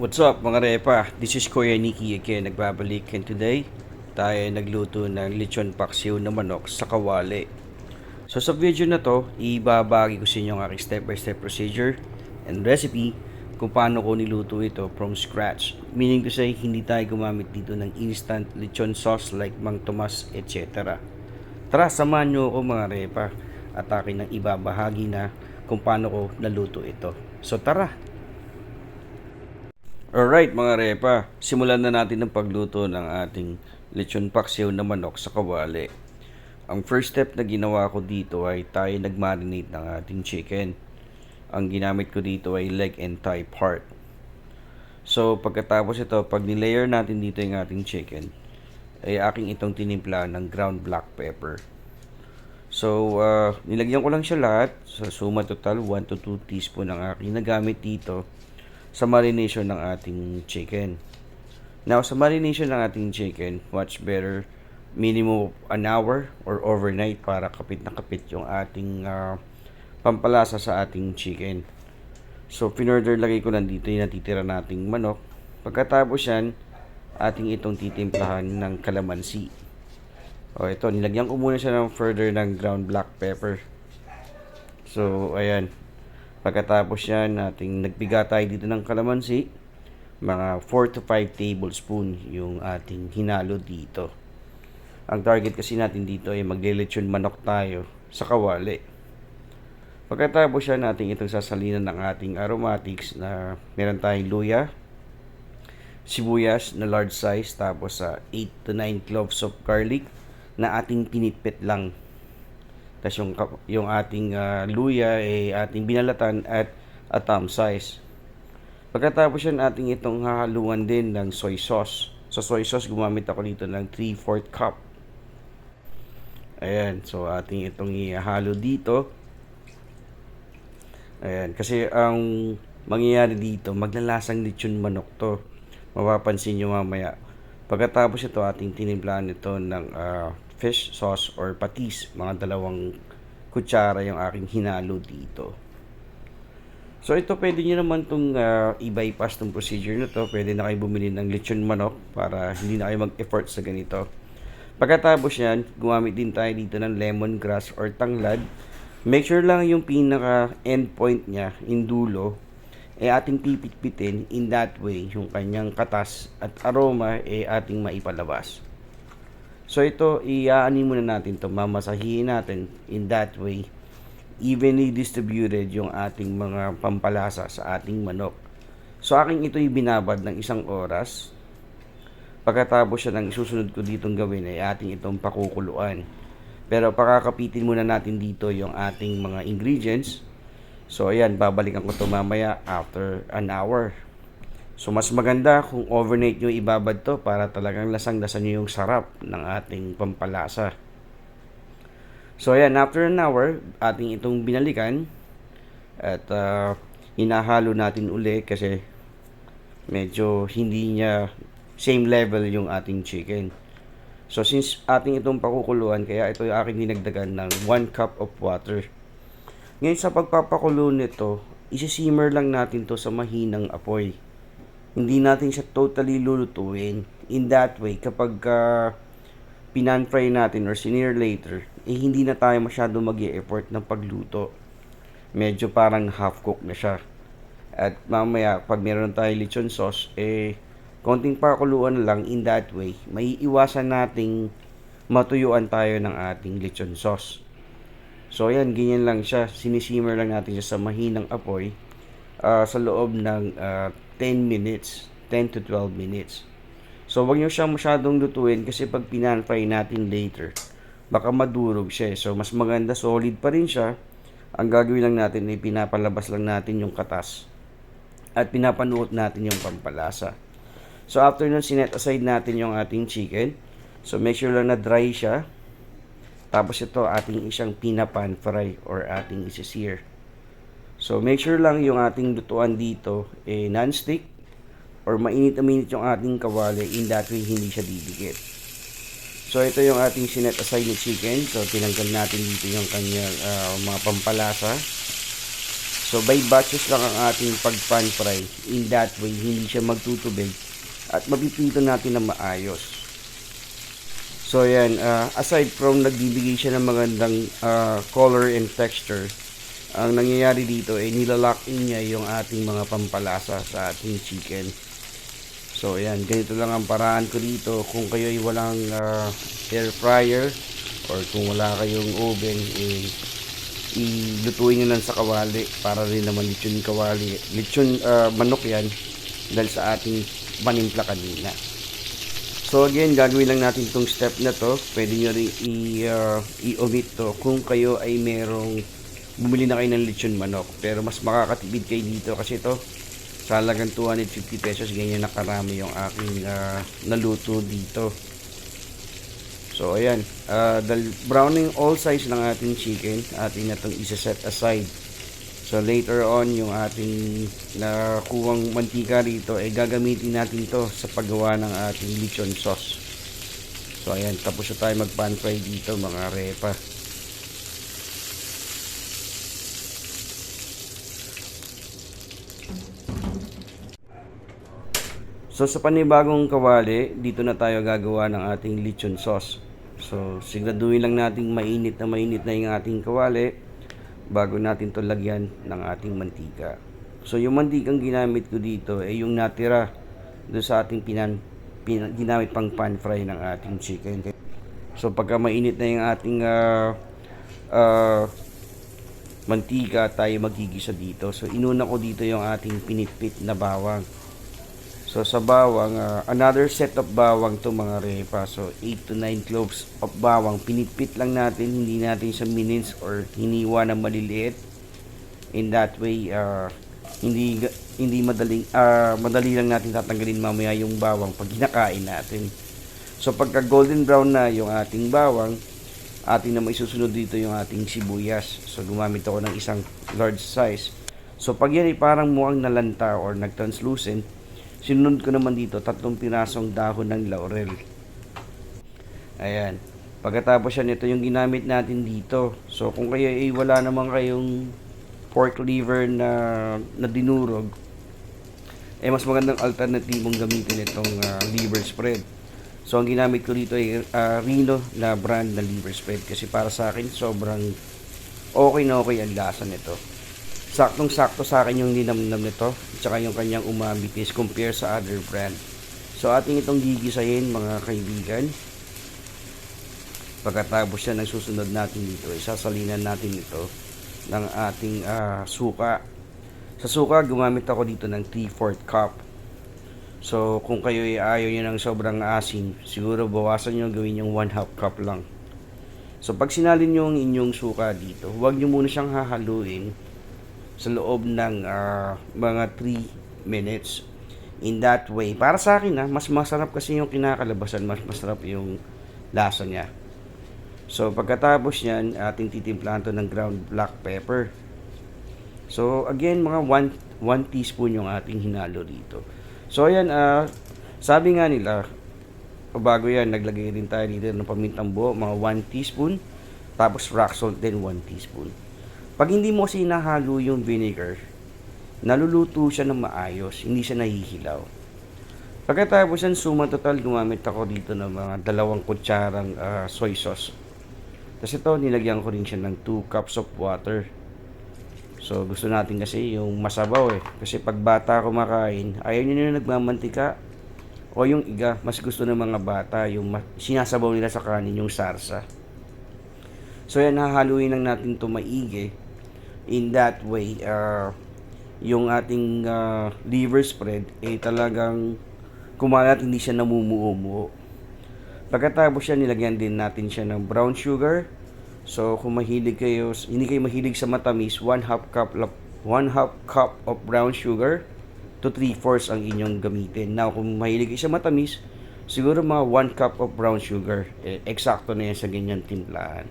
What's up mga repa? This is Kuya Nikki again, nagbabalik and today tayo ay nagluto ng lechon paksiw na manok sa kawali. So sa video na to, ibabagi ko sa inyo ang aking step by step procedure and recipe kung paano ko niluto ito from scratch. Meaning to say, hindi tayo gumamit dito ng instant lechon sauce like Mang Tomas, etc. Tara, samahan nyo ako mga repa at akin ang ibabahagi na kung paano ko naluto ito. So tara! Alright mga repa, simulan na natin ang pagluto ng ating lechon paksiw na manok sa kawali. Ang first step na ginawa ko dito ay tayo nagmarinate ng ating chicken. Ang ginamit ko dito ay leg and thigh part. So pagkatapos ito, pag nilayer natin dito yung ating chicken, ay aking itong tinimpla ng ground black pepper. So, uh, nilagyan ko lang siya lahat. So, suma total 1 to 2 teaspoon ang aking nagamit dito sa marination ng ating chicken. Now, sa marination ng ating chicken, much better minimum an hour or overnight para kapit na kapit yung ating uh, pampalasa sa ating chicken. So, pinorder lagay ko lang dito yung natitira nating manok. Pagkatapos yan, ating itong titimplahan ng kalamansi. O, ito, nilagyan ko muna siya ng further ng ground black pepper. So, ayan. Pagkatapos yan, ating nagbiga tayo dito ng kalamansi. Mga 4 to 5 tablespoon yung ating hinalo dito. Ang target kasi natin dito ay maglilechon manok tayo sa kawali. Pagkatapos yan, natin itong sasalinan ng ating aromatics na meron tayong luya, sibuyas na large size, tapos sa 8 to 9 cloves of garlic na ating pinitpit lang tapos yung, yung ating ah, luya ay ating binalatan at a thumb size. Pagkatapos yan, ating itong hahaluan din ng soy sauce. Sa soy sauce, gumamit ako dito ng 3-4 cup. Ayan, so ating itong ihalo dito. Ayan, kasi ang mangyayari dito, maglalasang lechon manok to. Mapapansin nyo mamaya. Pagkatapos ito, ating tinimplahan ito ng ah, fish sauce or patis. Mga dalawang kutsara yung aking hinalo dito. So ito pwede nyo naman itong i-bypass tong procedure na to. Pwede na kayo bumili ng lechon manok para hindi na kayo mag-effort sa ganito. Pagkatapos yan, gumamit din tayo dito ng lemongrass or tanglad. Make sure lang yung pinaka end point niya, in dulo, eh ating pipitpitin in that way yung kanyang katas at aroma eh ating maipalabas. So ito, iaani muna natin to mamasahihin natin in that way evenly distributed yung ating mga pampalasa sa ating manok. So aking ito'y binabad ng isang oras. Pagkatapos siya ng isusunod ko ditong gawin ay ating itong pakukuluan. Pero pakakapitin muna natin dito yung ating mga ingredients. So ayan, babalikan ko to mamaya after an hour. So mas maganda kung overnight nyo ibabad to para talagang lasang-lasa nyo yung sarap ng ating pampalasa. So ayan, after an hour, ating itong binalikan at uh, hinahalo natin uli kasi medyo hindi niya same level yung ating chicken. So since ating itong pakukuluan, kaya ito yung aking dinagdagan ng 1 cup of water. Ngayon sa pagpapakulo nito, isi-simmer lang natin to sa mahinang apoy. Hindi natin siya totally lulutuin. In that way, kapag uh, pinan-fry natin or sinir later, eh hindi na tayo masyado mag effort ng pagluto. Medyo parang half cook na siya. At mamaya, pag meron tayo lechon sauce, eh, konting pakuluan lang in that way, may iwasan nating matuyuan tayo ng ating lechon sauce. So, yan, ganyan lang siya. Sinisimmer lang natin siya sa mahinang apoy ah, sa loob ng ah, 10 minutes, 10 to 12 minutes. So, wag nyo siyang masyadong lutuin kasi pag pinan-fry natin later, baka madurog siya. eh. So, mas maganda solid pa rin siya. Ang gagawin lang natin ay pinapalabas lang natin yung katas at pinapanuot natin yung pampalasa. So, after nun, sinet aside natin yung ating chicken. So, make sure lang na dry siya. Tapos ito, ating isang pinapan fry or ating isi-sear. So, make sure lang yung ating lutuan dito eh, non-stick or mainit na mainit yung ating kawali in that way hindi siya didikit. So, ito yung ating sinet aside na chicken. So, tinanggal natin dito yung kanyang ah, mga pampalasa. So by batches lang ang ating pag-pan fry. In that way, hindi siya magtutubig at mapipito natin na maayos. So yan, ah, aside from nagbibigay siya ng magandang ah, color and texture, ang nangyayari dito ay nilalock in niya yung ating mga pampalasa sa ating chicken. So ayan, ganito lang ang paraan ko dito. Kung kayo ay walang ah, air fryer or kung wala kayong oven, eh, ilutuin nyo lang sa kawali para rin naman lechon kawali. Lechon ah, manok yan dahil sa ating panimpla kanina. So again, gagawin lang natin itong step na to. Pwede nyo rin i, ah, i-omit to kung kayo ay merong bumili na kayo ng lechon manok. Pero mas makakatipid kayo dito kasi ito sa halagang 250 pesos ganyan na karami yung aking ah, naluto dito. So ayan, uh, dahil browning all sides ng ating chicken, ating na itong isa-set aside. So later on, yung ating nakuwang mantika rito, ay gagamitin natin to sa paggawa ng ating lechon sauce. So ayan, tapos na tayo mag-pan fry dito mga repa. So sa panibagong kawali, dito na tayo gagawa ng ating lechon sauce. So siguraduhin lang nating mainit na mainit na yung ating kawali bago natin to lagyan ng ating mantika. So yung mantikang ginamit ko dito ay yung natira doon sa ating pinan, pinan ginamit pang pan fry ng ating chicken. So pagka mainit na yung ating ah, ah, mantika tayo magigisa dito. So inuna ko dito yung ating pinitpit na bawang. So sa bawang, ah, another set of bawang to mga repa. So 8 to 9 cloves of bawang. Pinitpit lang natin, hindi natin siya minutes or hiniwa na maliliit. In that way, ah, hindi hindi madaling ah, madali lang natin tatanggalin mamaya yung bawang pag kinakain natin. So pagka golden brown na yung ating bawang, atin na maisusunod dito yung ating sibuyas. So gumamit ako ng isang large size. So pag yan ay parang mukhang nalanta or nag-translucent, sinunod ko naman dito tatlong pirasong dahon ng laurel. Ayan. Pagkatapos yan, ito yung ginamit natin dito. So kung kayo ay wala naman kayong pork liver na, na dinurog, eh mas magandang alternatibong gamitin itong ah, liver spread. So ang ginamit ko dito ay ah, Rino na brand na liver spread kasi para sa akin sobrang okay na okay ang lasa nito. Saktong sakto sa akin yung linamnam nito at saka yung kanyang umami taste compare sa other brand. So ating itong gigisahin mga kaibigan. Pagkatapos yan, ang susunod natin dito, isasalinan natin ito ng ating ah, suka. Sa suka, gumamit ako dito ng 3-4 cup. So, kung kayo ay ayaw nyo ng sobrang asin, siguro bawasan nyo gawin yung 1 half cup lang. So, pag sinalin nyo ang inyong suka dito, huwag nyo muna siyang hahaluin sa loob ng ah, mga 3 minutes. In that way, para sa akin ha, mas masarap kasi yung kinakalabasan, mas masarap yung lasa niya. So, pagkatapos niyan, ating titimplahan to ng ground black pepper. So, again, mga 1 1 teaspoon yung ating hinalo dito. So, ayan, ah, sabi nga nila, bago yan, naglagay rin tayo dito ng pamintang buo, mga 1 teaspoon, tapos rock salt din 1 teaspoon. Pag hindi mo kasi nahalo yung vinegar, naluluto siya ng maayos, hindi siya nahihilaw. Pagkatapos yan, suma total, gumamit ako dito ng mga dalawang kutsarang ah, soy sauce. Tapos ito, nilagyan ko rin siya ng 2 cups of water. So, gusto natin kasi yung masabaw eh. Kasi pag bata kumakain, ayaw nyo na nagmamantika. O yung iga, mas gusto ng mga bata, yung sinasabaw nila sa kanin, yung sarsa. So, yan, hahaluin lang natin to maigi. In that way, ah, yung ating ah, liver spread, eh talagang kumalat, hindi siya namumuo-muo. Pagkatapos siya, nilagyan din natin siya ng brown sugar. So, kung mahilig kayo, hindi kayo mahilig sa matamis, 1 half cup, 1 half cup of brown sugar to 3 fourths ang inyong gamitin. Now, kung mahilig kayo sa matamis, siguro mga 1 cup of brown sugar. Eh, eksakto na yan sa ganyan timplahan.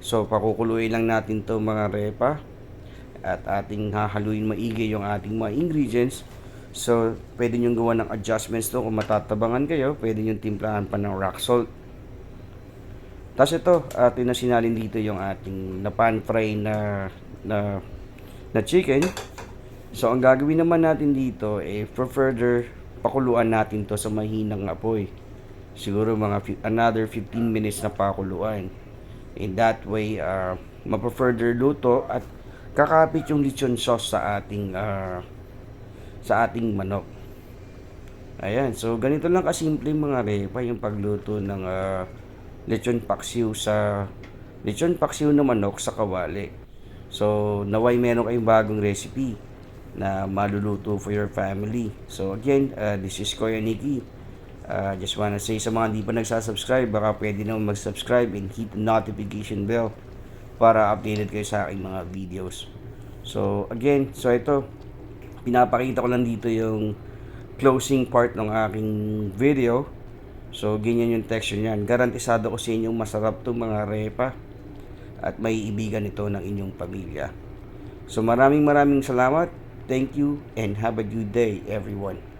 So, pakukuluin lang natin to mga repa. At ating hahaluin maigi yung ating mga ingredients. So, pwede nyo gawa ng adjustments to kung matatabangan kayo. Pwede nyo timplahan pa ng rock salt. Tapos ito, atin na sinalin dito yung ating na pan fry na, na na chicken. So, ang gagawin naman natin dito, eh, for further, pakuluan natin to sa mahinang apoy. Siguro mga another 15 minutes na pakuluan. In that way, uh, mapa-further luto at kakapit yung lechon sauce sa ating ah, sa ating manok. Ayan, so ganito lang kasimple mga repa yung pagluto ng ah, lechon paksiw sa lechon paksiw na manok sa kawali. So, naway meron kayong bagong recipe na maluluto for your family. So, again, uh, this is Kuya Nikki. Uh, just wanna say sa mga hindi pa nagsasubscribe, baka pwede naman mag-subscribe and hit the notification bell para updated kayo sa aking mga videos. So, again, so ito, pinapakita ko lang dito yung closing part ng aking video. So, ganyan yung texture niyan. Garantisado ko sa inyo masarap to mga repa at may ibigan ito ng inyong pamilya. So, maraming maraming salamat. Thank you and have a good day everyone.